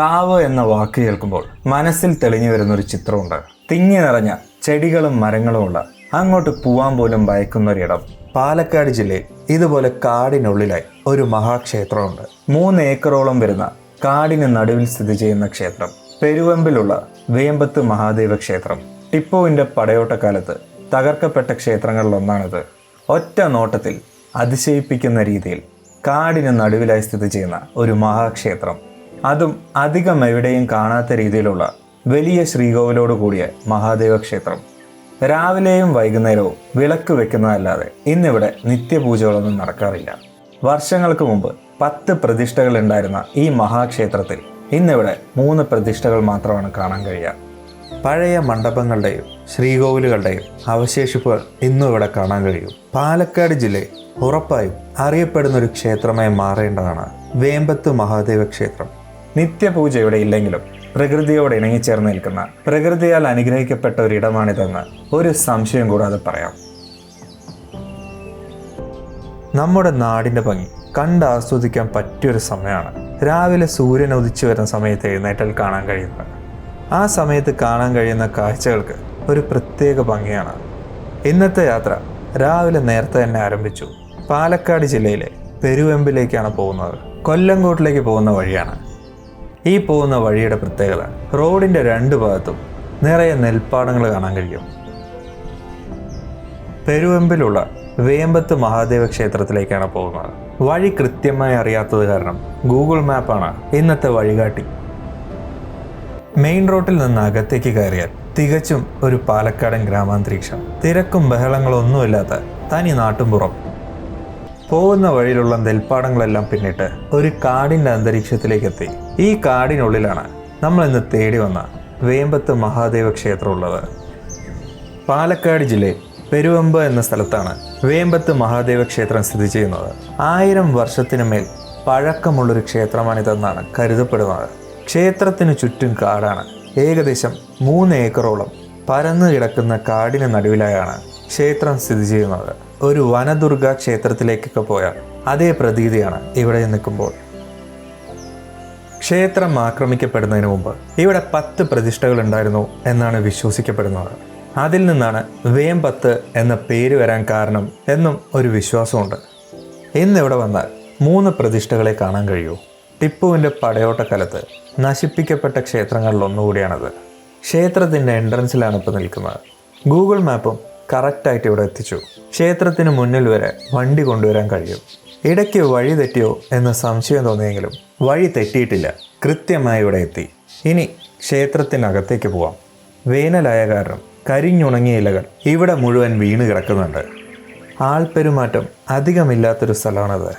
കാവ് എന്ന വാക്ക് കേൾക്കുമ്പോൾ മനസ്സിൽ തെളിഞ്ഞു വരുന്ന ഒരു ചിത്രമുണ്ട്. തിങ്ങി നിറഞ്ഞ ചെടികളും മരങ്ങളുമുള്ള അങ്ങോട്ട് പോവാൻ പോലും ഭയക്കുന്ന ഒരിടം പാലക്കാട് ജില്ലയിൽ ഇതുപോലെ കാടിനുള്ളിലായി ഒരു മഹാക്ഷേത്രമുണ്ട്. മൂന്ന് ഏക്കറോളം വരുന്ന കാടിന് നടുവിൽ സ്ഥിതി ചെയ്യുന്ന ക്ഷേത്രം. പെരുവമ്പിലുള്ള വേമ്പത്ത് മഹാദേവ ക്ഷേത്രം. ടിപ്പോവിന്റെ പടയോട്ടക്കാലത്ത് തകർക്കപ്പെട്ട ക്ഷേത്രങ്ങളിലൊന്നാണിത്. ഒറ്റ നോട്ടത്തിൽ അതിശയിപ്പിക്കുന്ന രീതിയിൽ കാടിന് നടുവിലായി സ്ഥിതി ചെയ്യുന്ന ഒരു മഹാക്ഷേത്രം. അതും അധികം എവിടെയും കാണാത്ത രീതിയിലുള്ള വലിയ ശ്രീകോവിലോട് കൂടിയ മഹാദേവ ക്ഷേത്രം രാവിലെയും വൈകുന്നേരവും വിളക്ക് വെക്കുന്നതല്ലാതെ ഇന്നിവിടെ നിത്യപൂജകളൊന്നും നടക്കാറില്ല. വർഷങ്ങൾക്ക് മുമ്പ് പത്ത് പ്രതിഷ്ഠകൾ ഉണ്ടായിരുന്ന ഈ മഹാക്ഷേത്രത്തിൽ ഇന്നിവിടെ മൂന്ന് പ്രതിഷ്ഠകൾ മാത്രമാണ് കാണാൻ കഴിയുക. പഴയ മണ്ഡപങ്ങളുടെയും ശ്രീകോവിലുകളുടെയും അവശേഷിപ്പുകൾ ഇന്നും ഇവിടെ കാണാൻ കഴിയും. പാലക്കാട് ജില്ലയിൽ ഉറപ്പായും അറിയപ്പെടുന്ന ഒരു ക്ഷേത്രമായി മാറേണ്ടതാണ് വേമ്പത്ത് മഹാദേവ ക്ഷേത്രം നിത്യപൂജ ഇവിടെ ഇല്ലെങ്കിലും പ്രകൃതിയോട് ഇണങ്ങിച്ചേർന്ന് നിൽക്കുന്ന പ്രകൃതിയാൽ അനുഗ്രഹിക്കപ്പെട്ട ഒരിടമാണിതെന്ന് ഒരു സംശയം കൂടാതെ പറയാം. നമ്മുടെ നാടിന്റെ ഭംഗി കണ്ട് ആസ്വദിക്കാൻ പറ്റിയൊരു സമയമാണ്. രാവിലെ സൂര്യൻ ഉദിച്ചു വരുന്ന സമയത്ത് എഴുന്നേറ്റൽ കാണാൻ കഴിയുന്നത്. ആ സമയത്ത് കാണാൻ കഴിയുന്ന കാഴ്ചകൾക്ക് ഒരു പ്രത്യേക ഭംഗിയാണ്. ഇന്നത്തെ യാത്ര രാവിലെ നേരത്തെ തന്നെ ആരംഭിച്ചു. പാലക്കാട് ജില്ലയിലെ പെരുവെമ്പിലേക്കാണ് പോകുന്നത്. കൊല്ലങ്കോട്ടിലേക്ക് പോകുന്ന വഴിയാണ്. ഈ പോകുന്ന വഴിയുടെ പ്രത്യേകത റോഡിന്റെ രണ്ട് ഭാഗത്തും നിറയെ നെൽപ്പാടങ്ങൾ കാണാൻ കഴിയും. പെരുവെമ്പിലുള്ള വേമ്പത്ത് മഹാദേവ ക്ഷേത്രത്തിലേക്കാണ് പോകുന്നത്. വഴി കൃത്യമായി അറിയാത്തത് കാരണം ഗൂഗിൾ മാപ്പാണ് ഇന്നത്തെ വഴികാട്ടി. മെയിൻ റോഡിൽ നിന്ന് അകത്തേക്ക് കയറിയാൽ തികച്ചും ഒരു പാലക്കാടൻ ഗ്രാമാന്തരീക്ഷം. തിരക്കും ബഹളങ്ങളൊന്നുമില്ലാത്ത തനി നാട്ടുംപുറം. പോകുന്ന വഴിയിലുള്ള നെൽപ്പാടങ്ങളെല്ലാം പിന്നിട്ട് ഒരു കാടിന്റെ അന്തരീക്ഷത്തിലേക്ക് എത്തി ഈ കാടിനുള്ളിലാണ് നമ്മൾ ഇന്ന് തേടി വന്ന വേമ്പത്ത് മഹാദേവ ക്ഷേത്രം ഉള്ളത് പാലക്കാട് ജില്ലയിൽ പെരുവമ്പ എന്ന സ്ഥലത്താണ് വേമ്പത്ത് മഹാദേവ ക്ഷേത്രം സ്ഥിതി ചെയ്യുന്നത്. ആയിരം വർഷത്തിനു മേൽ പഴക്കമുള്ളൊരു ക്ഷേത്രമാണിതെന്നാണ് കരുതപ്പെടുന്നത്. ക്ഷേത്രത്തിനു ചുറ്റും കാടാണ്. ഏകദേശം മൂന്ന് ഏക്കറോളം പരന്നു കിടക്കുന്ന കാടിന് നടുവിലായാണ് ക്ഷേത്രം സ്ഥിതി ചെയ്യുന്നത്. ഒരു വനദുർഗ ക്ഷേത്രത്തിലേക്കൊക്കെ പോയാൽ അതേ പ്രതീതിയാണ് ഇവിടെ നിൽക്കുമ്പോൾ. ക്ഷേത്രം ആക്രമിക്കപ്പെടുന്നതിന് മുമ്പ് ഇവിടെ പത്ത് പ്രതിഷ്ഠകൾ ഉണ്ടായിരുന്നു എന്നാണ് വിശ്വസിക്കപ്പെടുന്നത്. അതിൽ നിന്നാണ് വേമ്പത്ത് എന്ന പേര് വരാൻ കാരണം എന്നും ഒരു വിശ്വാസമുണ്ട്. ഇന്നിവിടെ വന്നാൽ മൂന്ന് പ്രതിഷ്ഠകളെ കാണാൻ കഴിയൂ. ടിപ്പുവിന്റെ പടയോട്ടക്കാലത്ത് നശിപ്പിക്കപ്പെട്ട ക്ഷേത്രങ്ങളിൽ ഒന്നുകൂടിയാണത്. ക്ഷേത്രത്തിന്റെ എൻട്രൻസിലാണ് ഇപ്പോൾ നിൽക്കുന്നത്. ഗൂഗിൾ മാപ്പും കറക്റ്റായിട്ട് ഇവിടെ എത്തിച്ചു. ക്ഷേത്രത്തിന് മുന്നിൽ വരെ വണ്ടി കൊണ്ടുവരാൻ കഴിയും. ഇടയ്ക്ക് വഴി തെറ്റിയോ എന്ന് സംശയം തോന്നിയെങ്കിലും വഴി തെറ്റിയിട്ടില്ല. കൃത്യമായി ഇവിടെ എത്തി. ഇനി ക്ഷേത്രത്തിനകത്തേക്ക് പോവാം. വേനലായ കാരണം കരിഞ്ഞുണങ്ങിയ ഇലകൾ ഇവിടെ മുഴുവൻ വീണ് കിടക്കുന്നുണ്ട്. ആൾപ്പെരുമാറ്റം അധികമില്ലാത്തൊരു സ്ഥലമാണത്.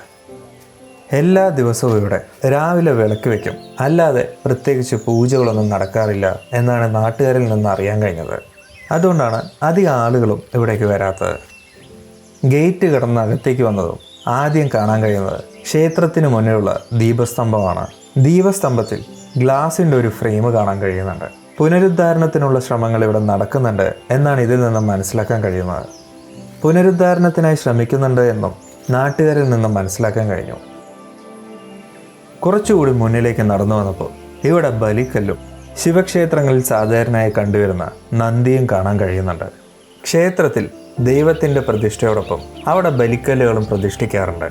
എല്ലാ ദിവസവും ഇവിടെ രാവിലെ വിളക്ക് വയ്ക്കും. അല്ലാതെ പ്രത്യേകിച്ച് പൂജകളൊന്നും നടക്കാറില്ല എന്നാണ് നാട്ടുകാരിൽ നിന്ന് അറിയാൻ കഴിഞ്ഞത്. അതുകൊണ്ടാണ് അധികം ആളുകളും ഇവിടേക്ക് വരാത്തത്. ഗേറ്റ് കടന്ന് അകത്തേക്ക് വന്നതും ആദ്യം കാണാൻ കഴിയുന്നത് ക്ഷേത്രത്തിന് മുന്നിലുള്ള ദീപസ്തംഭമാണ്. ദീപസ്തംഭത്തിൽ ഗ്ലാസിന്റെ ഒരു ഫ്രെയിം കാണാൻ കഴിയുന്നുണ്ട്. പുനരുദ്ധാരണത്തിനുള്ള ശ്രമങ്ങൾ ഇവിടെ നടക്കുന്നുണ്ട് എന്നാണ് ഇതിൽ നിന്നും മനസ്സിലാക്കാൻ കഴിയുന്നത്. പുനരുദ്ധാരണത്തിനായി ശ്രമിക്കുന്നുണ്ട് എന്നും നാട്ടുകാരിൽ നിന്നും മനസ്സിലാക്കാൻ കഴിഞ്ഞു. കുറച്ചുകൂടി മുന്നിലേക്ക് നടന്നു വന്നപ്പോൾ ഇവിടെ ബലിക്കല്ലും ശിവക്ഷേത്രങ്ങളിൽ സാധാരണയായി കണ്ടുവരുന്ന നന്ദിയും കാണാൻ കഴിയുന്നുണ്ട്. ക്ഷേത്രത്തിൽ ദൈവത്തിന്റെ പ്രതിഷ്ഠയോടൊപ്പം അവിടെ ബലിക്കല്ലുകളും പ്രതിഷ്ഠിക്കാറുണ്ട്.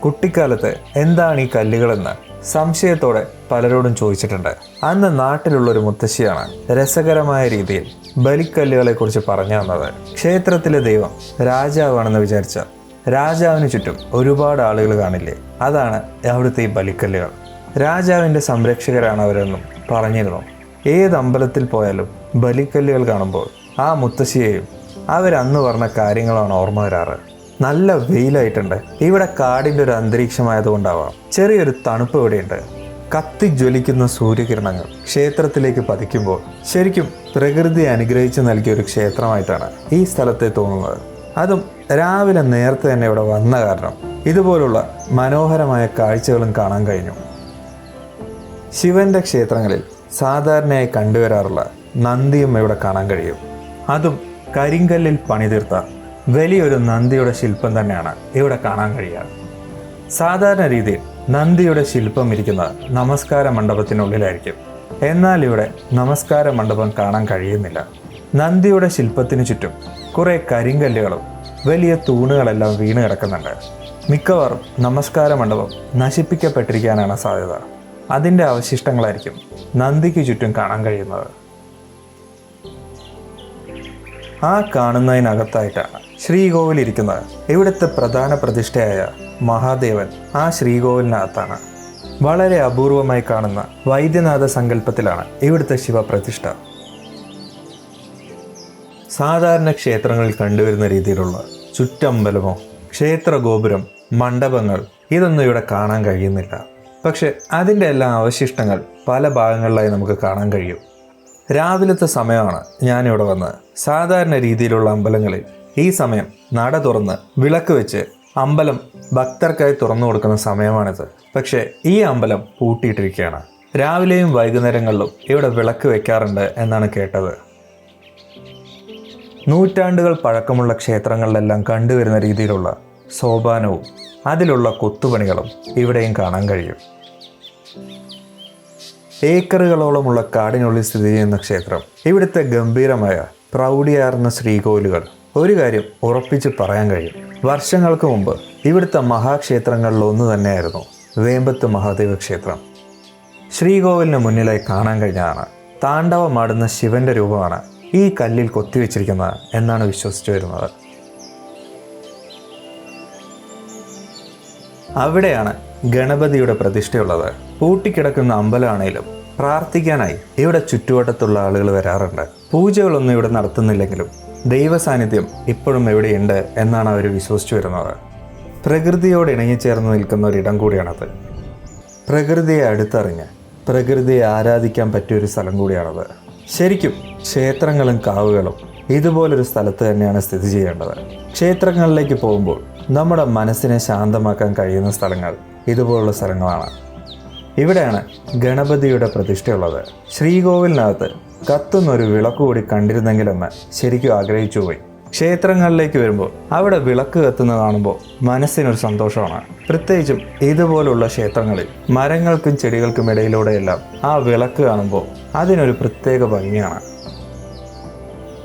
കുട്ടിക്കാലത്ത് എന്താണ് ഈ കല്ലുകളെന്ന് സംശയത്തോടെ പലരോടും ചോദിച്ചിട്ടുണ്ട്. അന്ന് നാട്ടിലുള്ള ഒരു മുത്തശ്ശിയാണ് രസകരമായ രീതിയിൽ ബലിക്കല്ലുകളെക്കുറിച്ച് പറഞ്ഞു തന്നത്. ക്ഷേത്രത്തിലെ ദൈവം രാജാവാണെന്ന് വിചാരിച്ച രാജാവിന് ചുറ്റും ഒരുപാട് ആളുകൾ കാണില്ലേ? അതാണ് അവിടുത്തെ ഈ ബലിക്കല്ലുകൾ. രാജാവിന്റെ സംരക്ഷകരാണ് അവരെന്നും പറഞ്ഞിരുന്നു. ഏത് അമ്പലത്തിൽ പോയാലും ബലിക്കല്ലുകൾ കാണുമ്പോൾ ആ മുത്തശ്ശിയെയും അവരന്ന് പറഞ്ഞ കാര്യങ്ങളാണ് ഓർമ്മ വരാറ്. നല്ല വെയിലായിട്ടുണ്ട്. ഇവിടെ കാടിന്റെ ഒരു അന്തരീക്ഷമായതുകൊണ്ടാവാം. ചെറിയൊരു തണുപ്പ് ഇവിടെയുണ്ട്. കത്തി ജ്വലിക്കുന്ന സൂര്യകിരണങ്ങൾ ക്ഷേത്രത്തിലേക്ക് പതിക്കുമ്പോൾ ശരിക്കും പ്രകൃതി അനുഗ്രഹിച്ച് നൽകിയ ഒരു ക്ഷേത്രമായിട്ടാണ് ഈ സ്ഥലത്തെ തോന്നുന്നത്. അതും രാവിലെ നേരത്തെ തന്നെ ഇവിടെ വന്ന കാരണം ഇതുപോലുള്ള മനോഹരമായ കാഴ്ചകളും കാണാൻ കഴിഞ്ഞു. ശിവന്റെ ക്ഷേത്രങ്ങളിൽ സാധാരണയായി കണ്ടുവരാറുള്ള നന്ദിയും ഇവിടെ കാണാൻ കഴിയും. അതും കരിങ്കല്ലിൽ പണിതീർത്ത വലിയൊരു നന്ദിയുടെ ശില്പം തന്നെയാണ് ഇവിടെ കാണാൻ കഴിയുക. സാധാരണ രീതിയിൽ നന്ദിയുടെ ശില്പം ഇരിക്കുന്ന നമസ്കാര മണ്ഡപത്തിനുള്ളിലായിരിക്കും. എന്നാൽ ഇവിടെ നമസ്കാര മണ്ഡപം കാണാൻ കഴിയുന്നില്ല. നന്ദിയുടെ ശില്പത്തിന് ചുറ്റും കുറേ കരിങ്കല്ലുകളും വലിയ തൂണുകളെല്ലാം വീണ് കിടക്കുന്നുണ്ട്. മിക്കവാറും നമസ്കാര മണ്ഡപം നശിപ്പിക്കപ്പെട്ടിരിക്കാനാണ് സാധ്യത. അതിന്റെ അവശിഷ്ടങ്ങളായിരിക്കും നന്ദിക്ക് ചുറ്റും കാണാൻ കഴിയുന്നത്. ആ കാണുന്നതിനകത്തായിട്ടാണ് ശ്രീകോവിൽ ഇരിക്കുന്നത് ഇവിടുത്തെ പ്രധാന പ്രതിഷ്ഠയായ മഹാദേവൻ ആ ശ്രീകോവിലിനകത്താണ്. വളരെ അപൂർവമായി കാണുന്ന വൈദ്യനാഥ സങ്കല്പത്തിലാണ് ഇവിടുത്തെ ശിവപ്രതിഷ്ഠ. സാധാരണ ക്ഷേത്രങ്ങളിൽ കണ്ടുവരുന്ന രീതിയിലുള്ള ചുറ്റമ്പലമോ ക്ഷേത്ര ഗോപുരം മണ്ഡപങ്ങൾ ഇതൊന്നും ഇവിടെ കാണാൻ കഴിയുന്നില്ല. പക്ഷെ അതിന്റെ എല്ലാ അവശിഷ്ടങ്ങൾ പല ഭാഗങ്ങളിലായി നമുക്ക് കാണാൻ കഴിയും. രാവിലത്തെ സമയമാണ് ഞാനിവിടെ വന്ന് സാധാരണ രീതിയിലുള്ള അമ്പലങ്ങളിൽ ഈ സമയം നട തുറന്ന് വിളക്ക് വെച്ച് അമ്പലം ഭക്തർക്കായി തുറന്നു കൊടുക്കുന്ന സമയമാണിത്. പക്ഷേ ഈ അമ്പലം പൂട്ടിയിട്ടിരിക്കുകയാണ്. രാവിലെയും വൈകുന്നേരങ്ങളിലും ഇവിടെ വിളക്ക് വെക്കാറുണ്ട് എന്നാണ് കേട്ടത്. നൂറ്റാണ്ടുകൾ പഴക്കമുള്ള ക്ഷേത്രങ്ങളിലെല്ലാം കണ്ടുവരുന്ന രീതിയിലുള്ള സോപാനവും അതിലുള്ള കൊത്തുപണികളും ഇവിടെയും കാണാൻ കഴിയും. ഏക്കറുകളോളമുള്ള കാടിനുള്ളിൽ സ്ഥിതി ചെയ്യുന്ന ക്ഷേത്രം. ഇവിടുത്തെ ഗംഭീരമായ പ്രൗഢിയാർന്ന ശ്രീകോവിലുകൾ ഒരു കാര്യം ഉറപ്പിച്ച് പറയാൻ കഴിയും. വർഷങ്ങൾക്ക് മുമ്പ് ഇവിടുത്തെ മഹാക്ഷേത്രങ്ങളിൽ ഒന്ന് തന്നെയായിരുന്നു വേമ്പത്ത് മഹാദേവ ക്ഷേത്രം. ശ്രീകോവിലിന് മുന്നിലായി കാണാൻ കഴിഞ്ഞതാണ് താണ്ഡവമാടുന്ന ശിവന്റെ രൂപമാണ് ഈ കല്ലിൽ കൊത്തിവെച്ചിരിക്കുന്നത് എന്നാണ് വിശ്വസിച്ചു വരുന്നത്. അവിടെയാണ് ഗണപതിയുടെ പ്രതിഷ്ഠയുള്ളത്. പൂട്ടിക്കിടക്കുന്ന അമ്പലമാണേലും പ്രാർത്ഥിക്കാനായി ഇവിടെ ചുറ്റുവട്ടത്തുള്ള ആളുകൾ വരാറുണ്ട്. പൂജകളൊന്നും ഇവിടെ നടത്തുന്നില്ലെങ്കിലും ദൈവ സാന്നിധ്യം ഇപ്പോഴും എവിടെയുണ്ട് എന്നാണ് അവർ വിശ്വസിച്ചു വരുന്നത്. പ്രകൃതിയോട് ഇണങ്ങി ഇണങ്ങിച്ചേർന്ന് നിൽക്കുന്ന ഒരിടം കൂടിയാണത്. പ്രകൃതിയെ അടുത്തറിഞ്ഞ് പ്രകൃതിയെ ആരാധിക്കാൻ പറ്റിയൊരു സ്ഥലം കൂടിയാണത്. ശരിക്കും ക്ഷേത്രങ്ങളും കാവുകളും ഇതുപോലൊരു സ്ഥലത്ത് തന്നെയാണ് സ്ഥിതി ചെയ്യേണ്ടത്. ക്ഷേത്രങ്ങളിലേക്ക് പോകുമ്പോൾ നമ്മുടെ മനസ്സിനെ ശാന്തമാക്കാൻ കഴിയുന്ന സ്ഥലങ്ങൾ ഇതുപോലുള്ള സ്ഥലങ്ങളാണ്. ഇവിടെയാണ് ഗണപതിയുടെ പ്രതിഷ്ഠയുള്ളത്. ശ്രീകോവിലിനകത്ത് കത്തുന്നൊരു വിളക്ക് കൂടി കണ്ടിരുന്നെങ്കിലെന്ന് ശരിക്കും ആഗ്രഹിച്ചു പോയി ക്ഷേത്രങ്ങളിലേക്ക് വരുമ്പോൾ അവിടെ വിളക്ക് കത്തുന്ന കാണുമ്പോൾ മനസ്സിനൊരു സന്തോഷമാണ്. പ്രത്യേകിച്ചും ഇതുപോലുള്ള ക്ഷേത്രങ്ങളിൽ മരങ്ങൾക്കും ചെടികൾക്കും ഇടയിലൂടെയെല്ലാം ആ വിളക്ക് കാണുമ്പോൾ അതിനൊരു പ്രത്യേക ഭംഗിയാണ്.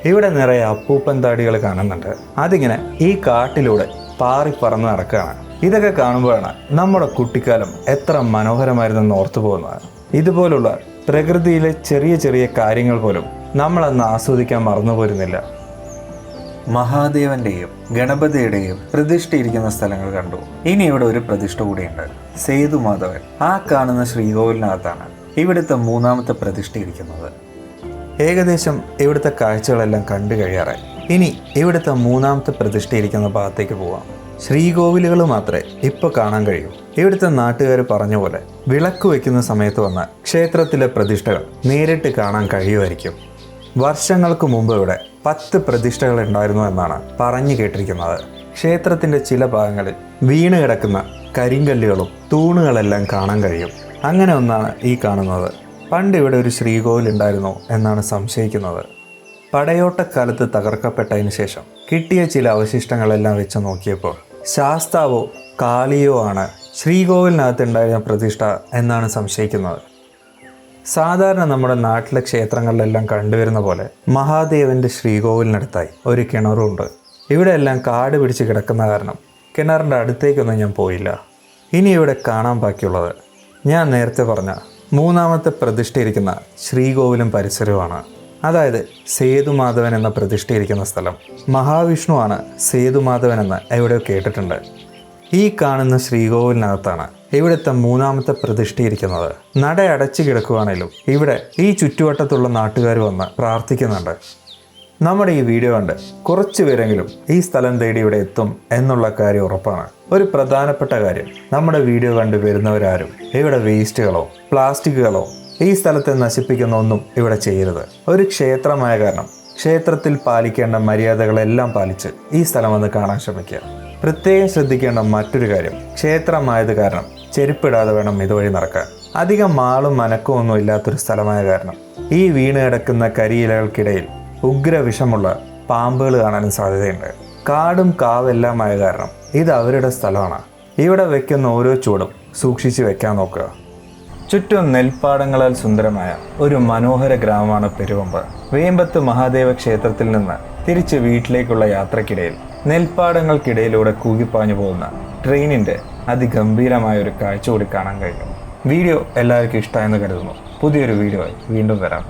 ഇവിടെ നിറയെ അപ്പൂപ്പൻ താടികൾ കാണുന്നുണ്ട്. അതിങ്ങനെ ഈ കാട്ടിലൂടെ പാറി പറന്ന് നടക്കുകയാണ്. ഇതൊക്കെ കാണുമ്പോഴാണ് നമ്മുടെ കുട്ടിക്കാലം എത്ര മനോഹരമായിരുന്നെന്ന് ഓർത്തു പോകുന്നത്. ഇതുപോലുള്ള പ്രകൃതിയിലെ ചെറിയ ചെറിയ കാര്യങ്ങൾ പോലും നമ്മളന്ന് ആസ്വദിക്കാൻ മറന്നുപോരുന്നില്ല മഹാദേവന്റെയും ഗണപതിയുടെയും പ്രതിഷ്ഠയിരിക്കുന്ന സ്ഥലങ്ങൾ കണ്ടു. ഇനി ഇവിടെ ഒരു പ്രതിഷ്ഠ കൂടിയുണ്ട്. സേതുമാധവൻ ആ കാണുന്ന ശ്രീകോവിലിനകത്താണ് ഇവിടുത്തെ മൂന്നാമത്തെ പ്രതിഷ്ഠയിരിക്കുന്നത് ഏകദേശം ഇവിടുത്തെ കാഴ്ചകളെല്ലാം കണ്ടു കഴിയാറായി. ഇനി ഇവിടുത്തെ മൂന്നാമത്തെ പ്രതിഷ്ഠയിരിക്കുന്ന ഭാഗത്തേക്ക് പോവാം. ശ്രീകോവിലുകൾ മാത്രമേ ഇപ്പൊ കാണാൻ കഴിയൂ. ഇവിടുത്തെ നാട്ടുകാർ പറഞ്ഞ പോലെ വിളക്ക് വയ്ക്കുന്ന സമയത്ത് വന്ന ക്ഷേത്രത്തിലെ പ്രതിഷ്ഠകൾ നേരിട്ട് കാണാൻ കഴിയുമായിരിക്കും. വർഷങ്ങൾക്ക് മുമ്പ് ഇവിടെ പത്ത് പ്രതിഷ്ഠകൾ ഉണ്ടായിരുന്നു എന്നാണ് പറഞ്ഞു കേട്ടിരിക്കുന്നത്. ക്ഷേത്രത്തിന്റെ ചില ഭാഗങ്ങളിൽ വീണ് കിടക്കുന്ന കരിങ്കല്ലുകളും തൂണുകളെല്ലാം കാണാൻ കഴിയും. അങ്ങനെ ഒന്നാണ് ഈ കാണുന്നത്. പണ്ട് ഇവിടെ ഒരു ശ്രീകോവിൽ ഉണ്ടായിരുന്നു എന്നാണ് സംശയിക്കുന്നത്. പടയോട്ടക്കാലത്ത് തകർക്കപ്പെട്ടതിന് ശേഷം കിട്ടിയ ചില അവശിഷ്ടങ്ങളെല്ലാം വെച്ച് നോക്കിയപ്പോൾ ശാസ്താവോ കാളിയോ ആണ് ശ്രീകോവിലിനകത്ത് ഉണ്ടായിരുന്ന പ്രതിഷ്ഠ എന്നാണ് സംശയിക്കുന്നത്. സാധാരണ നമ്മുടെ നാട്ടിലെ ക്ഷേത്രങ്ങളിലെല്ലാം കണ്ടുവരുന്ന പോലെ മഹാദേവന്റെ ശ്രീകോവിലിനടുത്തായി ഒരു കിണറുണ്ട്. ഇവിടെ എല്ലാം കാട് പിടിച്ച് കിടക്കുന്ന കാരണം കിണറിന്റെ അടുത്തേക്കൊന്നും ഞാൻ പോയില്ല. ഇനി ഇവിടെ കാണാൻ ബാക്കിയുള്ളത് ഞാൻ നേരത്തെ പറഞ്ഞ മൂന്നാമത്തെ പ്രതിഷ്ഠയിരിക്കുന്ന ശ്രീകോവിലും പരിസരവുമാണ്. അതായത് സേതുമാധവൻ എന്ന പ്രതിഷ്ഠയിരിക്കുന്ന സ്ഥലം. മഹാവിഷ്ണുവാണ് സേതുമാധവൻ എന്ന് എവിടെയോ കേട്ടിട്ടുണ്ട്. ഈ കാണുന്ന ശ്രീകോവിലിനകത്താണ് ഇവിടുത്തെ മൂന്നാമത്തെ പ്രതിഷ്ഠയിരിക്കുന്നത്. നട അടച്ചു കിടക്കുവാണേലും ഇവിടെ ഈ ചുറ്റുവട്ടത്തുള്ള നാട്ടുകാർ വന്ന് പ്രാർത്ഥിക്കുന്നുണ്ട്. നമ്മുടെ ഈ വീഡിയോ കണ്ട് കുറച്ചു പേരെങ്കിലും ഈ സ്ഥലം തേടി ഇവിടെ എത്തും എന്നുള്ള കാര്യം ഉറപ്പാണ്. ഒരു പ്രധാനപ്പെട്ട കാര്യം നമ്മുടെ വീഡിയോ കണ്ട് വരുന്നവരാരും ഇവിടെ വേസ്റ്റുകളോ പ്ലാസ്റ്റിക്കുകളോ ഈ സ്ഥലത്തെ നശിപ്പിക്കുന്ന ഒന്നും ഇവിടെ ചെയ്യരുത്. ഒരു ക്ഷേത്രമായ കാരണം. ക്ഷേത്രത്തിൽ പാലിക്കേണ്ട മര്യാദകളെല്ലാം പാലിച്ച് ഈ സ്ഥലം വന്ന് കാണാൻ ശ്രമിക്കുക. പ്രത്യേകം ശ്രദ്ധിക്കേണ്ട മറ്റൊരു കാര്യം. ക്ഷേത്രമായത് കാരണം. ചെരുപ്പിടാതെ വേണം ഇതുവഴി നടക്കാൻ. അധികം മാളും മനക്കവും ഒന്നും ഇല്ലാത്തൊരു സ്ഥലമായ കാരണം. ഈ വീണ് കിടക്കുന്ന കരിയിലകൾക്കിടയിൽ ഉഗ്രവിഷമുള്ള പാമ്പുകൾ കാണാനും സാധ്യതയുണ്ട്. കാടും കാവെല്ലാമായ കാരണം. ഇത് അവരുടെ സ്ഥലമാണ്. ഇവിടെ വെക്കുന്ന ഓരോ ചൂടും സൂക്ഷിച്ച് വെക്കാൻ നോക്കുക. ചുറ്റും നെൽപ്പാടങ്ങളാൽ സുന്ദരമായ ഒരു മനോഹര ഗ്രാമമാണ് പെരുവമ്പ്. വേമ്പത്ത് മഹാദേവ ക്ഷേത്രത്തിൽ നിന്ന് തിരിച്ച് വീട്ടിലേക്കുള്ള യാത്രക്കിടയിൽ നെൽപ്പാടങ്ങൾക്കിടയിലൂടെ കൂകിപ്പാഞ്ഞു പോകുന്ന ട്രെയിനിന്റെ അതിഗംഭീരമായ ഒരു കാഴ്ച കൂടി കാണാൻ കഴിഞ്ഞു. വീഡിയോ എല്ലാവർക്കും ഇഷ്ടമായെന്ന് കരുതുന്നു. പുതിയൊരു വീഡിയോ ആയി വീണ്ടും വരാം.